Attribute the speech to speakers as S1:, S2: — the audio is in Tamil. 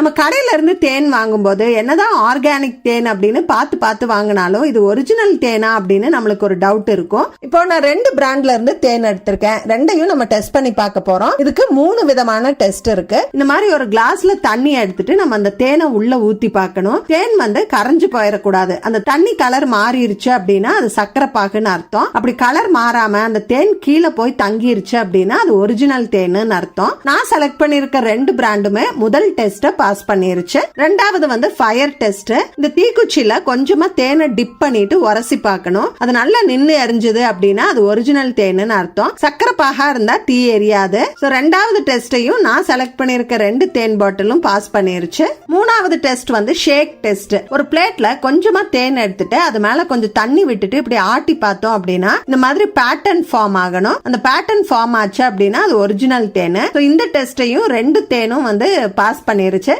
S1: நம்ம கடையிலேருந்து தேன் வாங்கும்போது என்னதான் ஆர்கானிக் தேன் அப்படின்னு பார்த்து பார்த்து வாங்கினாலும் இது ஒரிஜினல் தேனா அப்படின்னு நம்மளுக்கு ஒரு டவுட் இருக்கும். இப்போ நான் ரெண்டு பிராண்ட்ல இருந்து தேன் எடுத்திருக்கேன். ரெண்டையும் நம்ம டெஸ்ட் பண்ணி பார்க்க போறோம். இதுக்கு மூணு விதமான டெஸ்ட் இருக்கு. இந்த மாதிரி ஒரு கிளாஸ்ல தண்ணி எடுத்துட்டு நம்ம அந்த தேனை உள்ள ஊத்தி பார்க்கணும். தேன் வந்து கரைஞ்சு போயிடக்கூடாது அந்த தண்ணி கலர் மாறிடுச்சு அப்படின்னா அது சக்கரை பாகுன்னு அர்த்தம். அப்படி கலர் மாறாம அந்த தேன் கீழே போய் தங்கிருச்சு அப்படின்னா அது ஒரிஜினல் தேனுன்னு அர்த்தம். நான் செலக்ட் பண்ணிருக்க ரெண்டு பிராண்டுமே முதல் டெஸ்ட பாஸ் பண்ணிருச்சு. ரெண்டாவது வந்து ஃபயர் டெஸ்ட் இந்த தீக்குச்சியில கொஞ்சமா தேனை டிப் பண்ணிட்டு உரசி பார்க்கணும். அது நல்லா நின்று எரிஞ்சது அப்படின்னா அது ஒரிஜினல் தேனுன்னு அர்த்தம். சக்கரை பாகா இருந்தா தீ எரியாது. ஸோ ரெண்டாவது டெஸ்டையும் நான் செலக்ட் பண்ணிருக்க ரெண்டு தேன் பாட்டிலும் பாஸ் பண்ணிருச்சு. மூணாவது டெஸ்ட் வந்து ஷேக் டெஸ்ட் ஒரு பிளேட்ல கொஞ்சமா தேன் எடுத்துட்டு அது மேல கொஞ்சம் தண்ணி விட்டுட்டு இப்படி ஆட்டி பார்த்தோம் அப்படின்னா இந்த மாதிரி பேட்டர்ன் ஃபார்ம் ஆகணும். அந்த பேட்டர்ன் ஃபார்ம் ஆச்சு அப்படின்னா அது ஒரிஜினல் தேன். ஸோ இந்த டெஸ்டையும் ரெண்டு தேனும் வந்து பாஸ் பண்ணிருச்சு.